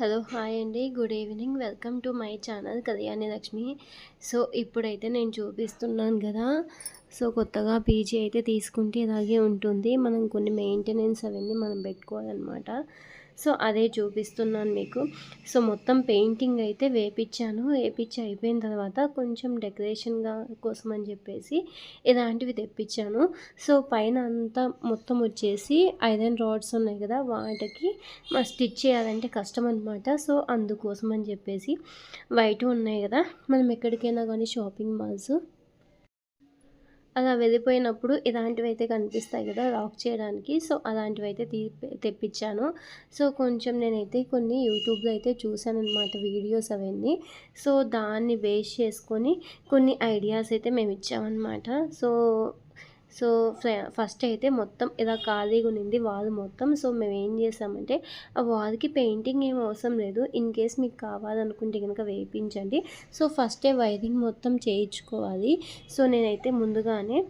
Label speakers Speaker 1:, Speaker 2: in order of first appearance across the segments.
Speaker 1: Hello hi అండి. Good evening. Welcome to my channel Kalyani Lakshmi. So ఇప్పుడైతే నేను చూపిస్తున్నాను కదా. సో కొత్తగా పీజీ అయితే తీసుకుంటే ఇలాగే ఉంటుంది. మనం కొన్ని మెయింటెనెన్స్ అవన్నీ మనం పెట్టుకోవాలన్నమాట. సో అదే చూపిస్తున్నాను మీకు. సో మొత్తం పెయింటింగ్ అయితే వేపించాను వేపించి అయిపోయిన తర్వాత కొంచెం డెకరేషన్గా కోసం అని చెప్పేసి ఇలాంటివి తెప్పించాను సో పైన అంతా మొత్తం వచ్చేసి ఐరన్ రాడ్స్ ఉన్నాయి కదా వాటికి స్టిచ్ చేయాలంటే కష్టం అనమాట సో అందుకోసం అని చెప్పేసి వైట్ ఉన్నాయి కదా మనం ఎక్కడికైనా కానీ షాపింగ్ మాల్స్ అలా వెళ్ళిపోయినప్పుడు ఇలాంటివి అయితే కనిపిస్తాయి కదా లాక్ చేయడానికి. సో అలాంటివి అయితే తీ తెప్పించాను. సో కొంచెం నేనైతే కొన్ని యూట్యూబ్లో అయితే చూశాను అనమాట వీడియోస్ అవన్నీ. సో దాన్ని బేస్ చేసుకొని కొన్ని ఐడియాస్ అయితే మేము ఇచ్చామన్నమాట సో సో ఫస్ట్ అయితే మొత్తం ఇలా ఖాళీగా ఉన్నింది వాల్ మొత్తం. సో మేము ఏం చేసామంటే ఆ వాల్కి పెయింటింగ్ ఏం అవసరం లేదు. ఇన్ కేస్ మీకు కావాలనుకుంటే కనుక వేయించండి. సో ఫస్టే వైరింగ్ మొత్తం చేయించుకోవాలి. సో నేనైతే ముందుగానే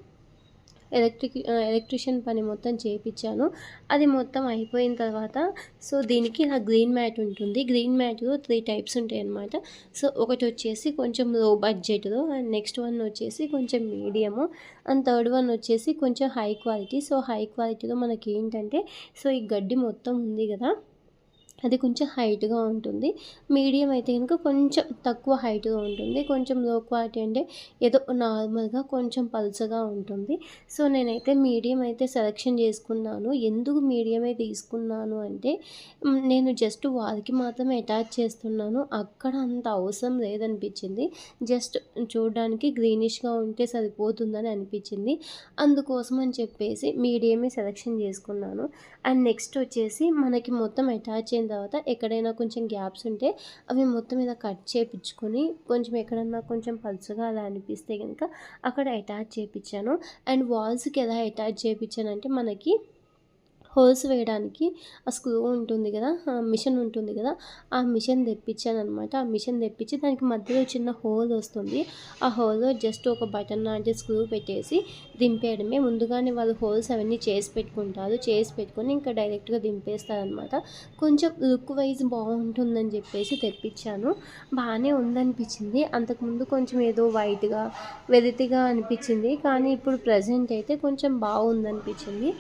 Speaker 1: ఎలక్ట్రిక్ ఎలక్ట్రిషియన్ పని మొత్తం చేయించాను అది మొత్తం అయిపోయిన తర్వాత సో దీనికి నా గ్రీన్ మ్యాట్ ఉంటుంది. గ్రీన్ మ్యాట్లో త్రీ టైప్స్ ఉంటాయి అన్నమాట సో ఒకటి వచ్చేసి కొంచెం లో బడ్జెట్లో అండ్ నెక్స్ట్ వన్ వచ్చేసి కొంచెం మీడియము అండ్ థర్డ్ వన్ వచ్చేసి కొంచెం హై క్వాలిటీ. సో హై క్వాలిటీలో మనకి ఏంటంటే సో ఈ గడ్డి మొత్తం ఉంది కదా అది కొంచెం హైట్గా ఉంటుంది. మీడియం అయితే కనుక కొంచెం తక్కువ హైట్గా ఉంటుంది. కొంచెం లో క్వాలిటీ అంటే ఏదో నార్మల్గా కొంచెం పల్చగా ఉంటుంది. సో నేనైతే మీడియం అయితే సెలెక్షన్ చేసుకున్నాను. ఎందుకు మీడియమే తీసుకున్నాను అంటే నేను జస్ట్ వారికి మాత్రమే అటాచ్ చేస్తున్నాను. అక్కడ అంత అవసరం లేదనిపించింది. జస్ట్ చూడడానికి గ్రీనిష్గా ఉంటే సరిపోతుందని అనిపించింది. అందుకోసం అని చెప్పేసి మీడియమే సెలెక్షన్ చేసుకున్నాను. అండ్ నెక్స్ట్ వచ్చేసి మనకి మొత్తం అటాచ్ అయిన తర్వాత ఎక్కడైనా కొంచెం గ్యాప్స్ ఉంటే అవి మొత్తం మీద కట్ చేపించుకొని కొంచెం ఎక్కడన్నా కొంచెం పలుచగా అలా అనిపిస్తే కనుక అక్కడ అటాచ్ చేయించాను అండ్ వాల్స్కి ఎలా అటాచ్ చేయించానంటే మనకి హోల్స్ వేయడానికి ఆ స్క్రూ ఉంటుంది కదా ఆ మిషన్ ఉంటుంది కదా ఆ మిషన్ తెప్పించాను అనమాట ఆ మిషన్ తెప్పించి దానికి మధ్యలో చిన్న హోల్ వస్తుంది. ఆ హోల్లో జస్ట్ ఒక బటన్ లాంటి స్క్రూ పెట్టేసి దింపేయడమే. ముందుగానే వాళ్ళు హోల్స్ అవన్నీ చేసి పెట్టుకుంటారు. చేసి పెట్టుకొని ఇంకా డైరెక్ట్గా దింపేస్తారనమాట కొంచెం లుక్ వైజ్ బాగుంటుందని చెప్పేసి తెప్పించాను. బాగానే ఉందనిపించింది. అంతకుముందు కొంచెం ఏదో వైట్గా వెదితిగా అనిపించింది. కానీ ఇప్పుడు ప్రజెంట్ అయితే కొంచెం బాగుందనిపించింది.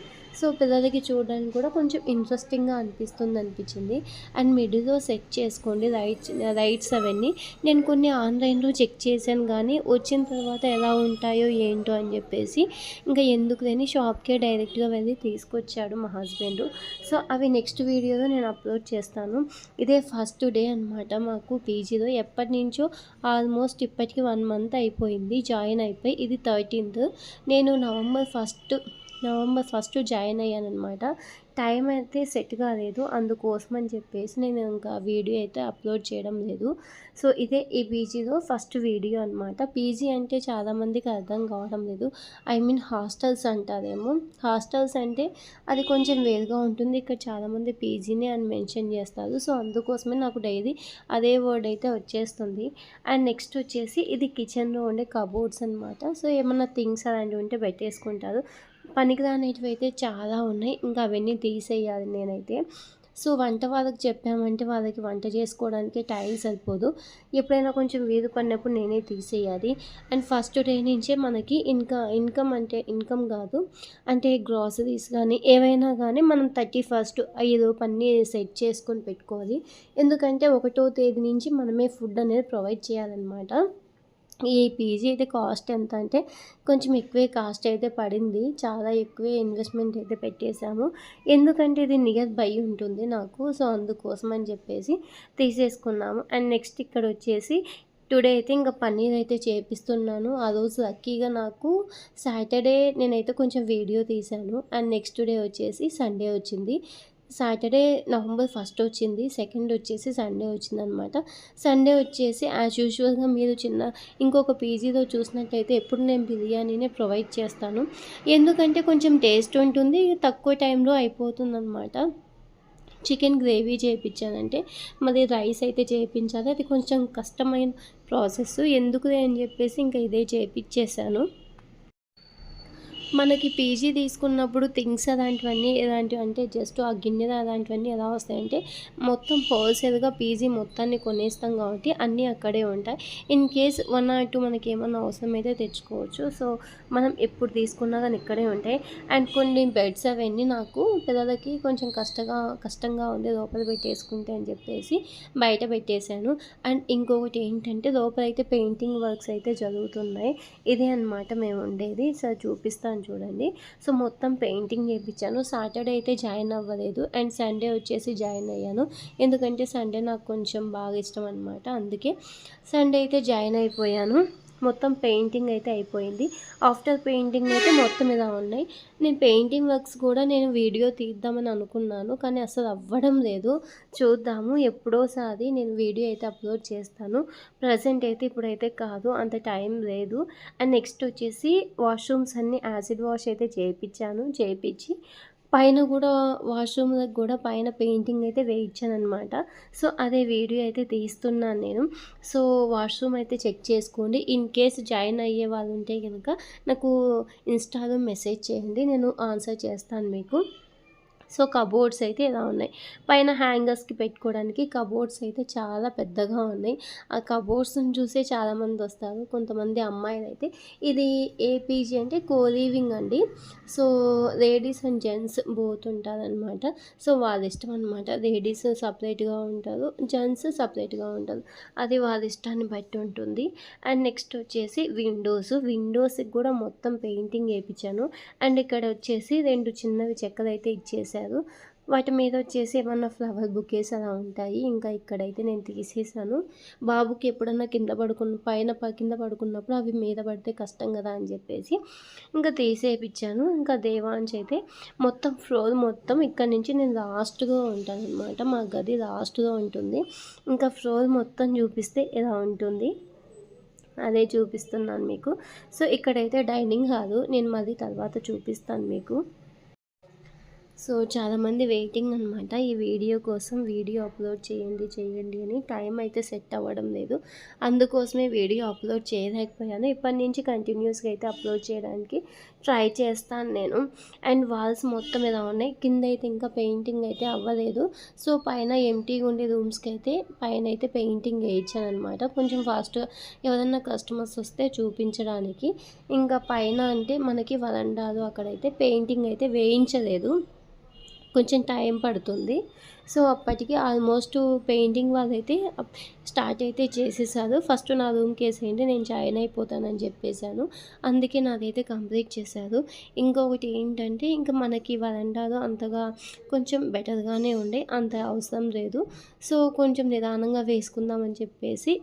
Speaker 1: సో పిల్లలకి చూడడానికి కూడా కొంచెం ఇంట్రెస్టింగ్గా అనిపిస్తుంది అనిపించింది. అండ్ మిడిల్లో సెట్ చేసుకోండి రైట్స్ రైట్స్ అవన్నీ. నేను కొన్ని ఆన్లైన్లో చెక్ చేశాను కానీ వచ్చిన తర్వాత ఎలా ఉంటాయో ఏంటో అని చెప్పేసి ఇంకా ఎందుకు లేని షాప్కే డైరెక్ట్గా వెళ్ళి తీసుకొచ్చాడు మా హస్బెండ్. సో అవి నెక్స్ట్ వీడియోలో నేను అప్లోడ్ చేస్తాను. ఇదే ఫస్ట్ డే అనమాట మాకు పీజీలో. ఎప్పటి నుంచో ఆల్మోస్ట్ ఇప్పటికి వన్ మంత్ అయిపోయింది జాయిన్ అయిపోయి. ఇది థర్టీన్త్. నేను November first November first join అయ్యాను అనమాట టైం అయితే సెట్ కాలేదు. అందుకోసం అని చెప్పేసి నేను ఇంకా వీడియో అయితే అప్లోడ్ చేయడం లేదు. సో ఇదే ఈ పీజీలో ఫస్ట్ వీడియో అనమాట పీజీ అంటే చాలామందికి అర్థం కావడం లేదు. ఐ మీన్ హాస్టల్స్ అంటారేమో. హాస్టల్స్ అంటే అది కొంచెం వేరుగా ఉంటుంది. ఇక్కడ చాలామంది పీజీనే అని మెన్షన్ చేస్తారు. సో అందుకోసమే నాకు డైలీ అదే వర్డ్ అయితే వచ్చేస్తుంది. అండ్ నెక్స్ట్ వచ్చేసి ఇది కిచెన్లో ఉండే కబోర్డ్స్ అనమాట సో ఏమన్నా థింగ్స్ అలాంటివి ఉంటే పెట్టేసుకుంటారు. పనికిరానివి అయితే చాలా ఉన్నాయి. ఇంకా అవన్నీ తీసేయాలి నేనైతే. సో వంట వాళ్ళకి చెప్పామంటే వాళ్ళకి వంట చేసుకోవడానికి టైం సరిపోదు. ఎప్పుడైనా కొంచెం వీలు పడినప్పుడు నేనే తీసేయాలి. అండ్ ఫస్ట్ డే నుంచే మనకి ఇన్కమ్ ఇన్కమ్ అంటే ఇన్కమ్ కాదు. అంటే గ్రాసరీస్ కానీ ఏవైనా కానీ మనం థర్టీ ఫస్ట్ ఐదు పని సెట్ చేసుకొని పెట్టుకోవాలి. ఎందుకంటే ఒకటో తేదీ నుంచి మనమే ఫుడ్ అనేది ప్రొవైడ్ చేయాలన్నమాట. ఈ పీజీ అయితే కాస్ట్ ఎంత అంటే కొంచెం ఎక్కువే కాస్ట్ అయితే పడింది. చాలా ఎక్కువే ఇన్వెస్ట్మెంట్ అయితే పెట్టేశాము. ఎందుకంటే ఇది నియర్ బై ఉంటుంది నాకు. సో అందుకోసం అని చెప్పేసి తీసేసుకున్నాము. అండ్ నెక్స్ట్ ఇక్కడ వచ్చేసి టుడే అయితే ఇంకా పన్నీర్ అయితే చేపిస్తున్నాను. ఆ రోజు లక్కీగా నాకు సాటర్డే నేనైతే కొంచెం వీడియో తీశాను. అండ్ నెక్స్ట్ డే వచ్చేసి సండే వచ్చింది. సాటర్డే నవంబర్ ఫస్ట్ వచ్చింది సెకండ్ వచ్చేసి సండే వచ్చిందనమాట. సండే వచ్చేసి యాజ్ యూజువల్గా మీరు చిన్న ఇంకొక పీజీలో చూసినట్టయితే ఎప్పుడు నేను బిర్యానీనే ప్రొవైడ్ చేస్తాను. ఎందుకంటే కొంచెం టేస్ట్ ఉంటుంది తక్కువ టైంలో అయిపోతుంది అనమాట చికెన్ గ్రేవీ చేయించానంటే మరి రైస్ అయితే చేయించాలి అది కొంచెం కష్టమైన ప్రాసెస్ ఎందుకు అని చెప్పేసి ఇంకా ఇదే చేయించేసాను మనకి పీజీ తీసుకున్నప్పుడు థింగ్స్ అలాంటివన్నీ ఎలాంటివి అంటే జస్ట్ ఆ గిన్నెలు అలాంటివన్నీ ఎలా వస్తాయంటే మొత్తం హోల్సేల్గా పీజీ మొత్తాన్ని కొనేస్తాం కాబట్టి అన్నీ అక్కడే ఉంటాయి. In case one or two మనకి ఏమన్నా అవసరం అయితే తెచ్చుకోవచ్చు. సో మనం ఎప్పుడు తీసుకున్నా కానీ ఇక్కడే ఉంటాయి. అండ్ కొన్ని బెడ్స్ అవన్నీ నాకు పిల్లలకి కొంచెం కష్టంగా కష్టంగా ఉంది లోపల పెట్టేసుకుంటే అని చెప్పేసి బయట పెట్టేశాను. అండ్ ఇంకొకటి ఏంటంటే లోపల అయితే పెయింటింగ్ వర్క్స్ అయితే జరుగుతున్నాయి. ఇదే అనమాట మేము ఉండేది. సో చూపిస్తాను చూడండి. సో మొత్తం పెయింటింగ్ చేయించాను సాటర్డే అయితే జాయిన్ అవ్వలేదు. అండ్ సండే వచ్చేసి జాయిన్ అయ్యాను. ఎందుకంటే సండే నాకు కొంచెం బాగా ఇష్టం అనమాట అందుకే సండే అయితే జాయిన్ అయిపోయాను. మొత్తం పెయింటింగ్ అయితే అయిపోయింది. ఆఫ్టర్ పెయింటింగ్ అయితే మొత్తం ఇలా ఉన్నాయి. నేను పెయింటింగ్ వర్క్స్ కూడా నేను వీడియో తీద్దామని అనుకున్నాను కానీ అసలు అవ్వడం లేదు. చూద్దాము ఎప్పుడోసారి నేను వీడియో అయితే అప్లోడ్ చేస్తాను. ప్రజెంట్ అయితే ఇప్పుడైతే కాదు అంత టైం లేదు. అండ్ నెక్స్ట్ వచ్చేసి వాష్రూమ్స్ అన్నీ యాసిడ్ వాష్ అయితే చేయించాను చేయించి పైన కూడా వాష్రూమ్లకు కూడా పైన పెయింటింగ్ అయితే వేయించాను అనమాట సో అదే వీడియో అయితే తీస్తున్నాను నేను. సో వాష్రూమ్ అయితే చెక్ చేసుకోండి. ఇన్ కేస్ జాయిన్ అయ్యే వాళ్ళు ఉంటే కనుక నాకు ఇన్స్టాలో మెసేజ్ చేయండి. నేను ఆన్సర్ చేస్తాను మీకు. సో కబోర్డ్స్ అయితే ఇలా ఉన్నాయి. పైన హ్యాంగర్స్కి పెట్టుకోవడానికి కబోర్డ్స్ అయితే చాలా పెద్దగా ఉన్నాయి. ఆ కబోర్డ్స్ని చూసే చాలామంది వస్తారు. కొంతమంది అమ్మాయిలు అయితే ఇది ఏపీజీ అంటే కోలీవింగ్ అండి. So ladies and gents both ఉంటారనమాట సో వాళ్ళ ఇష్టం అనమాట లేడీస్ సపరేట్గా ఉంటారు జెంట్స్ సపరేట్గా ఉంటారు అది వాళ్ళ ఇష్టాన్ని బట్టి ఉంటుంది. అండ్ నెక్స్ట్ వచ్చేసి విండోస్ విండోస్కి కూడా మొత్తం పెయింటింగ్ వేయించాను అండ్ ఇక్కడ వచ్చేసి రెండు చిన్నవి చెక్కలు అయితే ఇచ్చేసారు వాటి మీద వచ్చేసి ఏమన్నా ఫ్లవర్ బుకేస్ అలా ఉంటాయి. ఇంకా ఇక్కడైతే నేను తీసేసాను బాబుకి ఎప్పుడన్నా కింద పడుకున్న పైన కింద పడుకున్నప్పుడు అవి మీద పడితే కష్టం కదా అని చెప్పేసి ఇంకా తీసేపించాను ఇంకా దేవాంశ్ అయితే మొత్తం ఫ్లోర్ మొత్తం ఇక్కడ నుంచి నేను లాస్ట్గా ఉంటాను అనమాట మా గది లాస్ట్గా ఉంటుంది. ఇంకా ఫ్లోర్ మొత్తం చూపిస్తే ఎలా ఉంటుంది? అదే చూపిస్తున్నాను మీకు. సో ఇక్కడైతే డైనింగ్ హాలు. నేను మళ్ళీ తర్వాత చూపిస్తాను మీకు. సో చాలామంది వెయిటింగ్ అనమాట ఈ వీడియో కోసం వీడియో అప్లోడ్ చేయండి చేయండి అని టైం అయితే సెట్ అవ్వడం లేదు. అందుకోసమే వీడియో అప్లోడ్ చేయలేకపోయాను. ఇప్పటి నుంచి కంటిన్యూస్గా అయితే అప్లోడ్ చేయడానికి ట్రై చేస్తాను నేను. అండ్ వాల్స్ మొత్తం ఇలా ఉన్నాయి. కింద అయితే ఇంకా పెయింటింగ్ అయితే అవ్వలేదు. సో పైన ఎంటీగా ఉండే రూమ్స్కి అయితే పైన అయితే పెయింటింగ్ వేయించాను అనమాట కొంచెం ఫాస్ట్గా ఎవరైనా కస్టమర్స్ వస్తే చూపించడానికి. ఇంకా పైన అంటే మనకి వరండాలు అక్కడైతే పెయింటింగ్ అయితే వేయించలేదు. కొంచెం టైం పడుతుంది. సో అప్పటికి ఆల్మోస్ట్ పెయింటింగ్ వాళ్ళైతే స్టార్ట్ అయితే చేసేసారు. ఫస్ట్ నా రూమ్కి వేసేయండి నేను జాయిన్ అయిపోతానని చెప్పేశాను. అందుకే నాదైతే కంప్లీట్ చేశారు. ఇంకొకటి ఏంటంటే ఇంకా మనకి వరండాలో అంతగా కొంచెం బెటర్గానే ఉండే అంత అవసరం లేదు. సో కొంచెం నిదానంగా వేసుకుందామని చెప్పేసి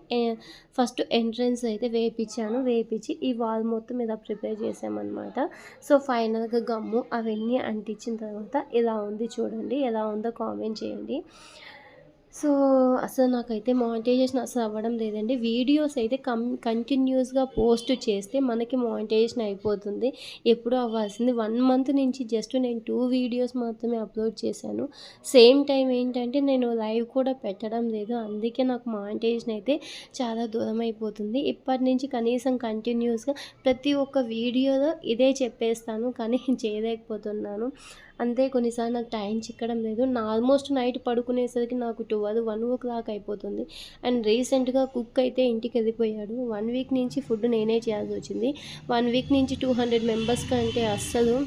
Speaker 1: ఫస్ట్ ఎంట్రన్స్ అయితే వేపించాను వేపించి ఈ వాల్ మొత్తం ఇలా ప్రిపేర్ చేసామన్నమాట సో ఫైనల్గా గమ్ము అవన్నీ అంటించిన తర్వాత ఇలా ఉంది చూడండి ఎలా ఉందో కామెంట్ చేయండి. సో అసలు నాకైతే మానిటైజేషన్ అసలు అవ్వడం లేదండి. వీడియోస్ అయితే కం కంటిన్యూస్గా పోస్ట్ చేస్తే మనకి మానిటైజేషన్ అయిపోతుంది. ఎప్పుడూ అవ్వాల్సింది వన్ మంత్ నుంచి జస్ట్ నేను టూ వీడియోస్ మాత్రమే అప్లోడ్ చేశాను. సేమ్ టైం ఏంటంటే నేను లైవ్ కూడా పెట్టడం లేదు. అందుకే నాకు మానిటైజేషన్ అయితే చాలా దూరం అయిపోతుంది. ఇప్పటి నుంచి కనీసం కంటిన్యూస్గా ప్రతి ఒక్క వీడియోలో ఇదే చెప్పేస్తాను. కానీ చేయలేకపోతున్నాను. అంతే కొన్నిసార్లు నాకు టైం చిక్కడం లేదు. నా ఆల్మోస్ట్ నైట్ పడుకునేసరికి నాకు ట్వెల్వ్ వన్ ఓ క్లాక్ అయిపోతుంది. అండ్ రీసెంట్గా కుక్ అయితే ఇంటికి వెళ్ళిపోయాడు. వన్ వీక్ నుంచి ఫుడ్ నేనే చేయాల్సి వచ్చింది. వన్ వీక్ నుంచి టూ హండ్రెడ్ మెంబర్స్ కంటే అస్సలు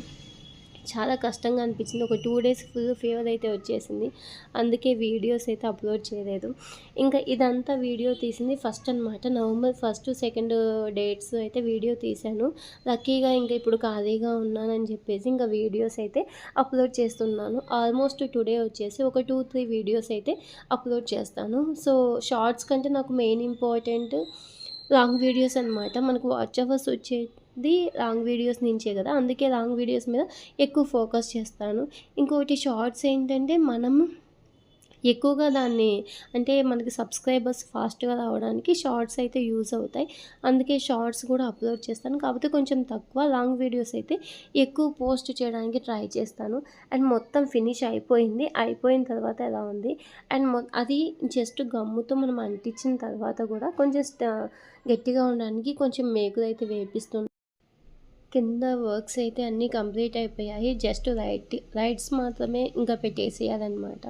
Speaker 1: చాలా కష్టంగా అనిపించింది. ఒక టూ డేస్ ఫుల్ ఫీవర్ అయితే వచ్చేసింది. అందుకే వీడియోస్ అయితే అప్లోడ్ చేయలేదు. ఇంకా ఇదంతా వీడియో తీసింది ఫస్ట్ అనమాట నవంబర్ ఫస్ట్ సెకండ్ డేట్స్ అయితే వీడియో తీశాను. లక్కీగా ఇంకా ఇప్పుడు ఖాళీగా ఉన్నానని చెప్పేసి ఇంకా వీడియోస్ అయితే అప్లోడ్ చేస్తున్నాను. ఆల్మోస్ట్ టుడే వచ్చేసి ఒక టూ త్రీ వీడియోస్ అయితే అప్లోడ్ చేస్తాను. సో షార్ట్స్ కంటే నాకు మెయిన్ ఇంపార్టెంట్ లాంగ్ వీడియోస్ అనమాట మనకు watch hours the long videos నుంచే కదా? అందుకే లాంగ్ వీడియోస్ మీద ఎక్కువ ఫోకస్ చేస్తాను. ఇంకొకటి షార్ట్స్ ఏంటంటే మనం ఎక్కువగా దాన్ని అంటే మనకి సబ్స్క్రైబర్స్ ఫాస్ట్గా రావడానికి షార్ట్స్ అయితే యూజ్ అవుతాయి. అందుకే షార్ట్స్ కూడా అప్లోడ్ చేస్తాను. కాకపోతే కొంచెం తక్కువ లాంగ్ వీడియోస్ అయితే ఎక్కువ పోస్ట్ చేయడానికి ట్రై చేస్తాను. అండ్ మొత్తం ఫినిష్ అయిపోయింది. అయిపోయిన తర్వాత ఎలా ఉంది? అండ్ అది జస్ట్ గమ్ముతో మనం అంటించిన తర్వాత కూడా కొంచెం గట్టిగా ఉండడానికి కొంచెం మేకులు అయితే వేపిస్తుంది కింద వర్క్స్ అయితే అన్నీ కంప్లీట్ అయిపోయాయి. జస్ట్ లైట్ లైట్స్ మాత్రమే ఇంకా పెట్టేసేయాలన్నమాట.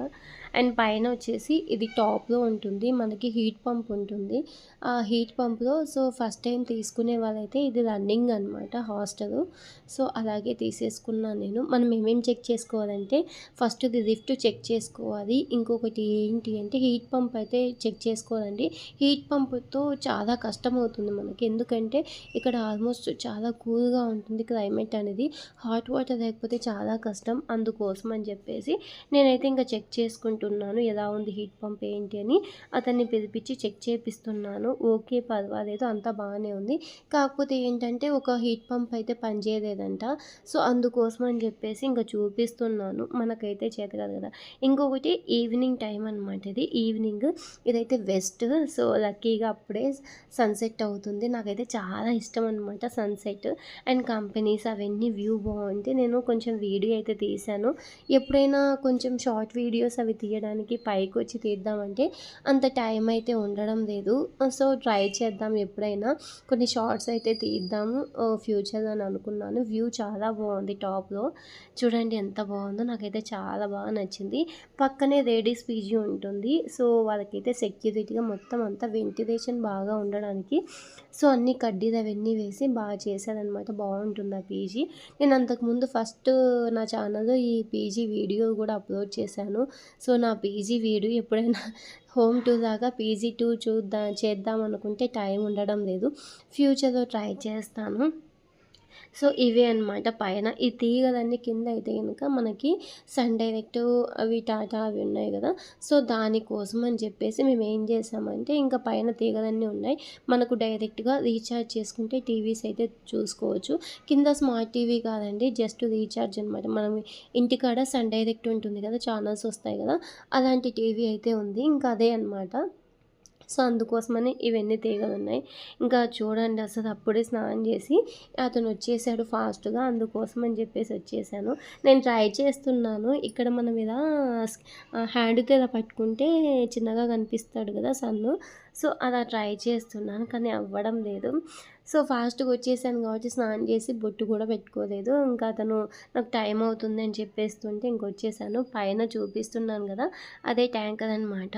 Speaker 1: అండ్ పైన వచ్చేసి ఇది టాప్లో ఉంటుంది. మనకి హీట్ పంప్ ఉంటుంది. ఆ హీట్ పంప్లో సో ఫస్ట్ టైం తీసుకునే వాళ్ళైతే ఇది రన్నింగ్ అనమాట హాస్టల్. సో అలాగే తీసేసుకున్నాను నేను. మనం ఏమేమి చెక్ చేసుకోవాలంటే ఫస్ట్ ఇది లిఫ్ట్ చెక్ చేసుకోవాలి. ఇంకొకటి ఏంటి అంటే హీట్ పంప్ అయితే చెక్ చేసుకోవాలండి. హీట్ పంప్తో చాలా కష్టం అవుతుంది మనకి. ఎందుకంటే ఇక్కడ ఆల్మోస్ట్ చాలా కూల్గా ఉంటుంది క్లైమేట్ అనేది. హాట్ వాటర్ లేకపోతే చాలా కష్టం అందుకోసం అని చెప్పేసి నేనైతే ఇంకా చెక్ అనుకుంటున్నాను. ఎలా ఉంది హీట్ పంప్ ఏంటి అని అతన్ని పిలిపించి చెక్ చేపిస్తున్నాను. ఓకే పర్వాలేదు అంతా బాగానే ఉంది. కాకపోతే ఏంటంటే ఒక హీట్ పంప్ అయితే పనిచేయలేదంట సో అందుకోసం అని చెప్పేసి ఇంకా చూపిస్తున్నాను. మనకైతే చేత కాదు కదా. ఇంకొకటి ఈవినింగ్ టైం అనమాట ఇది. ఈవినింగ్ ఇదైతే వెస్ట్. సో లక్కీగా అప్పుడే సన్సెట్ అవుతుంది. నాకైతే చాలా ఇష్టం అనమాట సన్సెట్. అండ్ కంపెనీస్ అవన్నీ వ్యూ బాగుంటే నేను కొంచెం వీడియో అయితే తీశాను. ఎప్పుడైనా కొంచెం షార్ట్ వీడియోస్ అవి తీయడానికి పైకి వచ్చి తీద్దామంటే అంత టైం అయితే ఉండడం లేదు. సో ట్రై చేద్దాం ఎప్పుడైనా. కొన్ని షార్ట్స్ అయితే తీద్దాము. ఫ్యూచర్ అని అనుకున్నాను. వ్యూ చాలా బాగుంది టాప్లో. చూడండి ఎంత బాగుందో. నాకైతే చాలా బాగా నచ్చింది. పక్కనే లేడీస్ పీజీ ఉంటుంది. సో వాళ్ళకైతే సెక్యూరిటీగా మొత్తం అంతా వెంటిలేషన్ బాగా ఉండడానికి. సో అన్ని కడ్డీలు అవన్నీ వేసి బాగా చేశారనమాట బాగుంటుంది ఆ పీజీ. నేను అంతకుముందు ఫస్ట్ నా ఛానల్లో ఈ పీజీ వీడియో కూడా అప్లోడ్ చేశాను. సో నా పీజీ వీడు. ఎప్పుడైనా హోమ్ టూ లాగా పీజీ టూ చూద్దాం చేద్దాం అనుకుంటే టైం ఉండడం లేదు. ఫ్యూచర్లో ట్రై చేస్తాను. సో ఇవే అనమాట పైన. ఈ తీగలన్నీ కింద అయితే కనుక మనకి సన్ డైరెక్ట్ అవి టాటా అవి ఉన్నాయి కదా. సో దానికోసం అని చెప్పేసి మేము ఏం చేసామంటే ఇంకా పైన తీగలన్నీ ఉన్నాయి. మనకు డైరెక్ట్గా రీఛార్జ్ చేసుకుంటే టీవీస్ అయితే చూసుకోవచ్చు. కింద స్మార్ట్ టీవీ కాదండి జస్ట్ రీఛార్జ్ అనమాట మనం ఇంటికాడ సన్ డైరెక్ట్ ఉంటుంది కదా ఛానల్స్ వస్తాయి కదా అలాంటి టీవీ అయితే ఉంది. ఇంకా అదే అనమాట సో అందుకోసమని ఇవన్నీ తీగలు ఉన్నాయి ఇంకా చూడండి అసలు అప్పుడే స్నానం చేసి అతను వచ్చేసాడు ఫాస్ట్గా అందుకోసం అని చెప్పేసి వచ్చేసాను. నేను ట్రై చేస్తున్నాను. ఇక్కడ మనం ఇలా హ్యాండ్కి ఇలా పట్టుకుంటే చిన్నగా కనిపిస్తాడు కదా సన్ను. సో అలా ట్రై చేస్తున్నాను కానీ అవ్వడం లేదు. సో ఫాస్ట్గా వచ్చేసాను కాబట్టి స్నానం చేసి బొట్టు కూడా పెట్టుకోలేదు. ఇంకా అతను నాకు టైం అవుతుంది అని చెప్పేస్తుంటే ఇంకొచ్చేసాను పైన చూపిస్తున్నాను కదా అదే ట్యాంకర్ అనమాట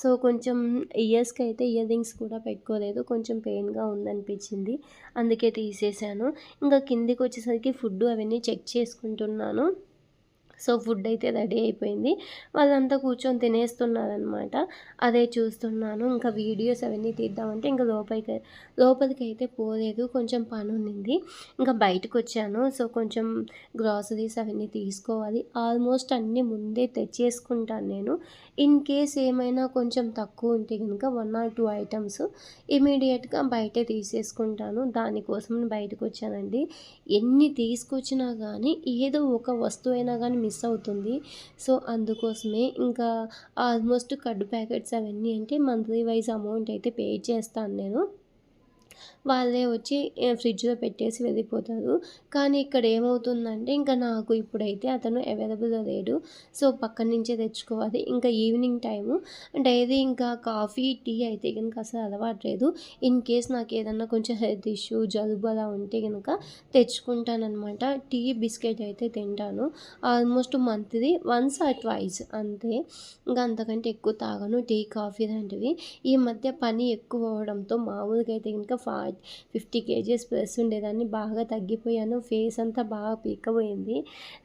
Speaker 1: సో కొంచెం ఇయర్స్కి అయితే ఇయర్ రింగ్స్ కూడా పెట్టుకోలేదు. కొంచెం పెయిన్గా ఉందనిపించింది. అందుకే తీసేసాను. ఇంకా కిందికి వచ్చేసరికి ఫుడ్ అవన్నీ చెక్ చేసుకుంటున్నాను. సో ఫుడ్ అయితే రెడీ అయిపోయింది. వాళ్ళంతా కూర్చొని తినేస్తున్నారనమాట అదే చూస్తున్నాను. ఇంకా వీడియోస్ అవన్నీ తీద్దామంటే ఇంకా లోపలికి లోపలికి అయితే పోలేదు. కొంచెం పని ఉండింది ఇంకా బయటకు వచ్చాను సో కొంచెం గ్రాసరీస్ అవన్నీ తీసుకోవాలి. ఆల్మోస్ట్ అన్నీ ముందే తెచ్చేసుకుంటాను నేను. ఇన్ కేస్ ఏమైనా కొంచెం తక్కువ ఉంటే కనుక వన్ ఆర్ టూ ఐటమ్స్ ఇమీడియట్గా బయటే తీసేసుకుంటాను. దానికోసం బయటకు వచ్చానండి ఎన్ని తీసుకొచ్చినా కానీ ఏదో ఒక వస్తువు అయినా కానీ మిస్ అవుతుంది. సో అందుకోసమే ఇంకా ఆల్మోస్ట్ కడ్డు ప్యాకెట్స్ అవన్నీ అంటే మంత్లీ వైజ్ అమౌంట్ అయితే పే చేస్తాను నేను. వాళ్ళే వచ్చి ఫ్రిడ్జ్లో పెట్టేసి వెళ్ళిపోతారు. కానీ ఇక్కడ ఏమవుతుందంటే ఇంకా నాకు ఇప్పుడైతే అతను అవైలబుల్ లేడు. సో పక్కన నుంచే తెచ్చుకోవాలి. ఇంకా ఈవినింగ్ టైము. డైలీ ఇంకా కాఫీ టీ అయితే కనుక అసలు అలవాటు లేదు. ఇన్ కేస్ నాకు ఏదన్నా కొంచెం హెల్త్ ఇష్యూ జలుబు అలా ఉంటే కనుక తెచ్చుకుంటానమాట టీ బిస్కెట్ అయితే తింటాను. Almost monthly once or twice అంతే. ఇంకా అంతకంటే ఎక్కువ తాగను. టీ కాఫీ లాంటివి. ఈ మధ్య పని ఎక్కువ అవడంతో మామూలుగా అయితే కనుక ఫా ఫిఫ్టీ కేజీస్ ప్లస్ ఉండేదాన్ని. బాగా తగ్గిపోయాను. ఫేస్ అంతా బాగా పీకపోయింది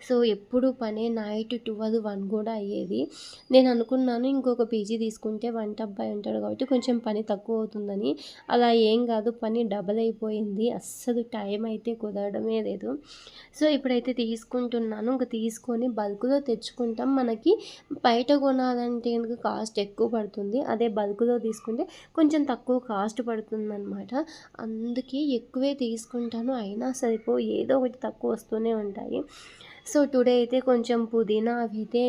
Speaker 1: సో ఎప్పుడు పనే నైట్ ట్వెల్వ్ వన్ కూడా అయ్యేది. నేను అనుకున్నాను ఇంకొక పీజీ తీసుకుంటే వంట అబ్బాయి ఉంటాడు కాబట్టి కొంచెం పని తక్కువ అవుతుందని. అలా ఏం కాదు. పని డబల్ అయిపోయింది. అస్సలు టైం అయితే కుదరడమే లేదు. సో ఇప్పుడైతే తీసుకుంటున్నాను. ఇంకా తీసుకొని బల్క్లో తెచ్చుకుంటాం. మనకి బయట కొనాలంటే కనుక కాస్ట్ ఎక్కువ పడుతుంది. అదే బల్క్లో తీసుకుంటే కొంచెం తక్కువ కాస్ట్ పడుతుంది అనమాట అందుకే ఎక్కువే తీసుకుంటాను. అయినా సరిపో ఏదో ఒకటి తక్కువ వస్తూనే ఉంటాయి. సో టుడే అయితే కొంచెం పుదీనా అవి అయితే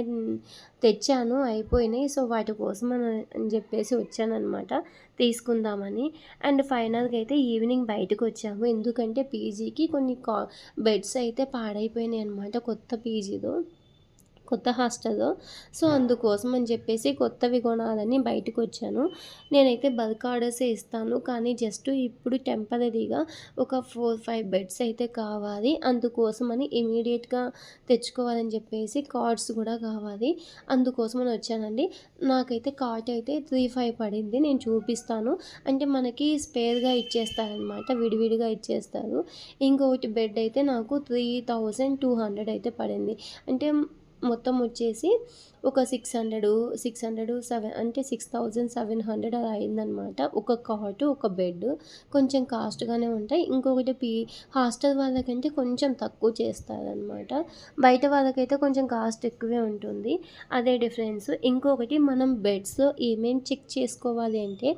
Speaker 1: తెచ్చాను. అయిపోయినాయి. సో వాటి కోసం అని చెప్పేసి వచ్చానమాట తీసుకుందామని. అండ్ ఫైనల్గా అయితే ఈవినింగ్ బయటకు వచ్చాము. ఎందుకంటే పీజీకి కొన్ని కా బెడ్స్ అయితే పాడైపోయినాయి అనమాట కొత్త పీజీలో. కొత్త హాస్టల్లో. సో అందుకోసం అని చెప్పేసి కొత్తవి కొనాలని బయటకు వచ్చాను. నేనైతే బల్క్ ఆర్డర్సే ఇస్తాను. కానీ జస్ట్ ఇప్పుడు టెంపరీగా ఒక ఫోర్ ఫైవ్ బెడ్స్ అయితే కావాలి. అందుకోసమని ఇమీడియట్గా తెచ్చుకోవాలని చెప్పేసి కార్డ్స్ కూడా కావాలి. అందుకోసమని వచ్చానండి. నాకైతే కార్ట్ అయితే త్రీ ఫైవ్ పడింది. నేను చూపిస్తాను. అంటే మనకి స్పేర్గా ఇచ్చేస్తారనమాట. విడివిడిగా ఇచ్చేస్తారు. ఇంకొకటి బెడ్ అయితే నాకు త్రీ థౌజండ్ టూ హండ్రెడ్ అయితే పడింది. అంటే మొత్తం వచ్చేసి ఒక six hundred six hundred seven అంటే సిక్స్ థౌజండ్ సెవెన్ హండ్రెడ్ అలా అయిందనమాట ఒక కాటు ఒక బెడ్ కొంచెం కాస్ట్గానే ఉంటాయి. ఇంకొకటి పీ హాస్టల్ వాళ్ళకంటే కొంచెం తక్కువ చేస్తారనమాట బయట వాళ్ళకైతే కొంచెం కాస్ట్ ఎక్కువే ఉంటుంది. అదే డిఫరెన్స్ ఇంకొకటి మనం బెడ్స్లో ఏమేమి చెక్ చేసుకోవాలి అంటే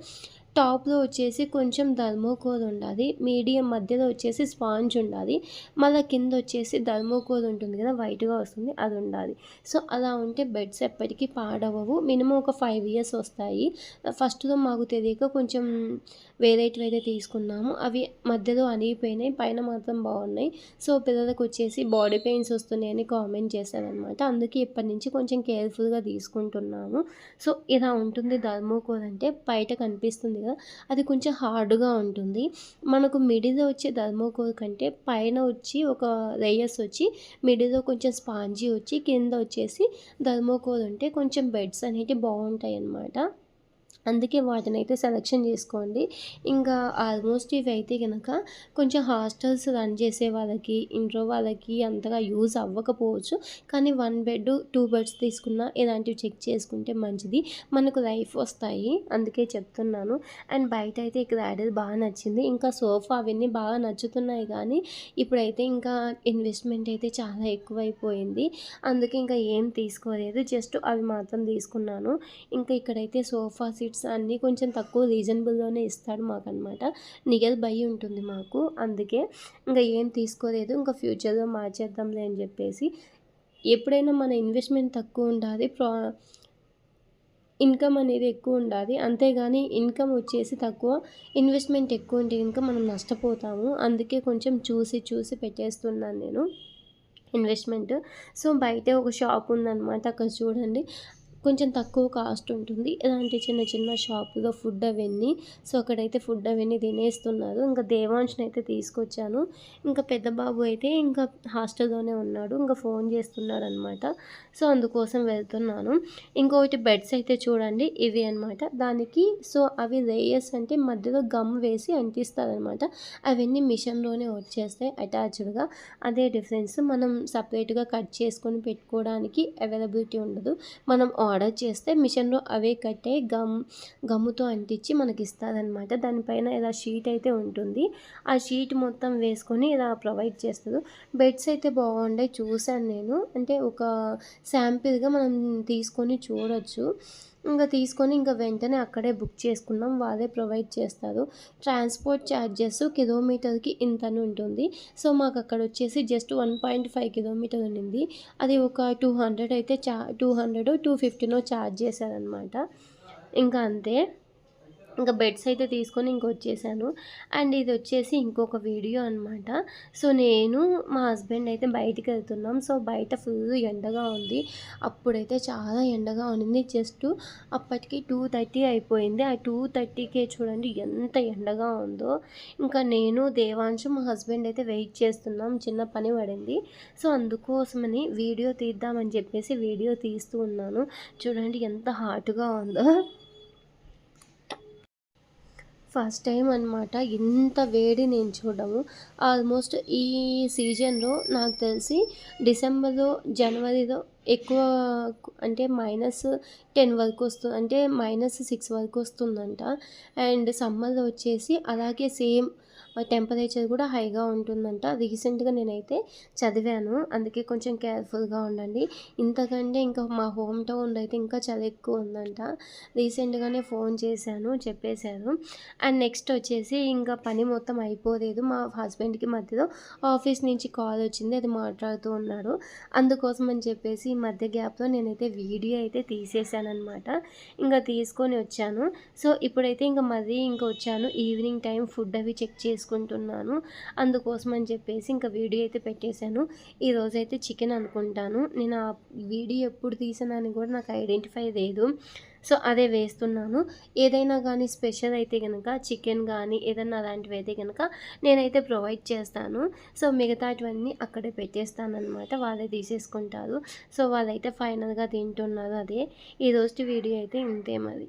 Speaker 1: టాప్లో వచ్చేసి కొంచెం ధర్మోకోల్ ఉండాలి మీడియం మధ్యలో వచ్చేసి స్పాంజ్ ఉండాలి మళ్ళీ కింద వచ్చేసి ధర్మోకోల్ ఉంటుంది కదా వైట్గా వస్తుంది అది ఉండాలి సో అలా ఉంటే బెడ్స్ ఎప్పటికీ పాడవవు. మినిమం ఒక ఫైవ్ ఇయర్స్ వస్తాయి. ఫస్ట్లో మాకు తెలియక కొంచెం వేరేటివి అయితే తీసుకున్నాము అవి మధ్యలో అనిగిపోయినాయి పైన మాత్రం బాగున్నాయి. సో పిల్లలకు వచ్చేసి బాడీ పెయిన్స్ వస్తున్నాయని కామెంట్ చేశారనమాట. అందుకే ఇప్పటి నుంచి కొంచెం కేర్ఫుల్గా తీసుకుంటున్నాము. సో ఇలా ఉంటుంది ధర్మోకోల్ అంటే బయట కనిపిస్తుంది కదా అది కొంచెం హార్డ్గా ఉంటుంది. మనకు మిడిల్లో వచ్చే ధర్మోకోల్ కంటే పైన వచ్చి ఒక లేయర్స్ వచ్చి మిడిల్లో కొంచెం స్పాంజీ వచ్చి కింద వచ్చేసి ధర్మోకోల్ ఉంటే కొంచెం బెడ్స్ అనేవి బాగుంటాయి అన్నమాట అందుకే వాటిని అయితే సెలెక్షన్ చేసుకోండి. ఇంకా ఆల్మోస్ట్ ఇవి అయితే కనుక కొంచెం హాస్టల్స్ రన్ చేసే వాళ్ళకి ఇంట్లో వాళ్ళకి అంతగా యూజ్ అవ్వకపోవచ్చు. కానీ వన్ బెడ్ టూ బెడ్స్ తీసుకున్న ఇలాంటివి చెక్ చేసుకుంటే మంచిది. మనకు లైఫ్ వస్తాయి. అందుకే చెప్తున్నాను. అండ్ బయట అయితే ఇక్కడ యాడెడ్ బాగా నచ్చింది. ఇంకా సోఫా అవన్నీ బాగా నచ్చుతున్నాయి కానీ ఇప్పుడైతే ఇంకా ఇన్వెస్ట్మెంట్ అయితే చాలా ఎక్కువైపోయింది. అందుకే ఇంకా ఏం తీసుకోలేదు. జస్ట్ అవి మాత్రం తీసుకున్నాను. ఇంకా ఇక్కడైతే సోఫా సీట్స్ అన్నీ కొంచెం తక్కువ రీజనబుల్లోనే ఇస్తాడు మాకు అనమాట బై ఉంటుంది మాకు. అందుకే ఇంకా ఏం తీసుకోలేదు. ఇంకా ఫ్యూచర్లో మార్చేద్దాంలే అని చెప్పేసి ఎప్పుడైనా మన ఇన్వెస్ట్మెంట్ తక్కువ ఉండాలి ప్రా ఇన్కమ్ అనేది ఎక్కువ ఉండాలి. అంతేగాని ఇన్కమ్ వచ్చేసి తక్కువ ఇన్వెస్ట్మెంట్ ఎక్కువ ఉంటే కనుక మనం నష్టపోతాము. అందుకే కొంచెం చూసి చూసి పెట్టేస్తున్నాను నేను ఇన్వెస్ట్మెంట్. సో బయట ఒక షాప్ ఉందన్నమాట. అక్కడ చూడండి. కొంచెం తక్కువ కాస్ట్ ఉంటుంది. ఇలాంటి చిన్న చిన్న షాపులో ఫుడ్ అవన్నీ. సో అక్కడైతే ఫుడ్ అవన్నీ తినేస్తున్నారు. ఇంకా దేవాంశ్ని అయితే తీసుకొచ్చాను. ఇంకా పెద్ద బాబు అయితే ఇంకా హాస్టల్లోనే ఉన్నాడు. ఇంకా ఫోన్ చేస్తున్నాడు అనమాట సో అందుకోసం వెళ్తున్నాను. ఇంకొకటి బెడ్స్ అయితే చూడండి. ఇవి అనమాట దానికి సో అవి లేయర్స్ అంటే మధ్యలో గమ్ వేసి అంటిస్తారనమాట అవన్నీ మిషన్లోనే వచ్చేస్తాయి అటాచ్డ్గా. అదే డిఫరెన్స్ మనం సపరేట్గా కట్ చేసుకొని పెట్టుకోవడానికి అవైలబిలిటీ ఉండదు. మనం ఆర్డర్ చేస్తే మిషన్లో అవే కట్టే గమ్ గమ్ముతో అంటించి మనకి ఇస్తారనమాట దానిపైన ఇలా షీట్ అయితే ఉంటుంది. ఆ షీట్ మొత్తం వేసుకొని ఇలా ప్రొవైడ్ చేస్తారు బెడ్స్ అయితే బాగుండే చూశాను నేను. అంటే ఒక శాంపిల్గా మనం తీసుకొని చూడొచ్చు. ఇంకా తీసుకొని ఇంకా వెంటనే అక్కడే బుక్ చేసుకున్నాం. వాళ్ళే ప్రొవైడ్ చేస్తారు. ట్రాన్స్పోర్ట్ ఛార్జెస్ కిలోమీటర్కి ఇంత అని ఉంటుంది. సో మాకు అక్కడ వచ్చేసి just one point five kilometre ఉండింది. అది ఒక టూ హండ్రెడ్ అయితే చా టూ హండ్రెడ్ టూ ఫిఫ్టీనో ఛార్జ్ చేశారనమాట ఇంకా అంతే. ఇంకా బెడ్స్ అయితే తీసుకొని ఇంక వచ్చేసాను. అండ్ ఇది వచ్చేసి ఇంకొక వీడియో అనమాట సో నేను మా హస్బెండ్ అయితే బయటికి వెళ్తున్నాం. సో బయట ఫుల్ ఎండగా ఉంది. అప్పుడైతే చాలా ఎండగా ఉంది జస్ట్ అప్పటికి టూ థర్టీ అయిపోయింది. ఆ టూ థర్టీకే చూడండి ఎంత ఎండగా ఉందో. ఇంకా నేను దేవాంశు మా హస్బెండ్ అయితే వెయిట్ చేస్తున్నాం. చిన్న పని పడింది. సో అందుకోసమని వీడియో తీద్దామని చెప్పేసి వీడియో తీస్తూ ఉన్నాను. చూడండి ఎంత హాట్గా ఉందో. ఫస్ట్ టైం అనమాట ఇంత వేడి నేను చూడము ఆల్మోస్ట్ ఈ సీజన్లో నాకు తెలిసి డిసెంబర్లో జనవరిలో ఎక్కువ అంటే మైనస్ టెన్ వరకు వస్తుంది అంటే మైనస్ సిక్స్ వరకు వస్తుందంట. అండ్ సమ్మర్లో వచ్చేసి అలాగే సేమ్ టెంపరేచర్ కూడా హైగా ఉంటుందంట. రీసెంట్గా నేనైతే చదివాను. అందుకే కొంచెం కేర్ఫుల్గా ఉండండి. ఇంతకంటే ఇంకా మా హోమ్ టౌన్ అయితే ఇంకా చాలా ఎక్కువ ఉందంట. రీసెంట్గానే ఫోన్ చేశాను చెప్పేశాను. అండ్ నెక్స్ట్ వచ్చేసి ఇంకా పని మొత్తం అయిపోలేదు. మా హస్బెండ్కి మధ్యలో ఆఫీస్ నుంచి కాల్ వచ్చింది. అది మాట్లాడుతూ ఉన్నాడు. అందుకోసం అని చెప్పేసి ఈ మధ్య గ్యాప్లో నేనైతే వీడియో అయితే తీసేసాను ఇంకా తీసుకొని వచ్చాను. సో ఇప్పుడైతే ఇంకా మరీ ఇంకా వచ్చాను. ఈవినింగ్ టైం ఫుడ్ అవి చెక్ చేసి చేసుకుంటున్నాను అందుకోసం అని చెప్పేసి ఇంకా వీడియో అయితే పెట్టేశాను. ఈరోజు అయితే చికెన్ అనుకుంటాను. నేను ఆ వీడియో ఎప్పుడు తీసానని కూడా నాకు ఐడెంటిఫై లేదు. సో అదే వేస్తున్నాను. ఏదైనా కానీ స్పెషల్ అయితే కనుక చికెన్ కానీ ఏదైనా అలాంటివి అయితే కనుక నేనైతే ప్రొవైడ్ చేస్తాను. సో మిగతాటివన్నీ అక్కడే పెట్టేస్తాను అనమాట వాళ్ళే తీసేసుకుంటారు. సో వాళ్ళైతే ఫైనల్గా తింటున్నారు అదే. ఈరోజు వీడియో అయితే ఇంతే మరి.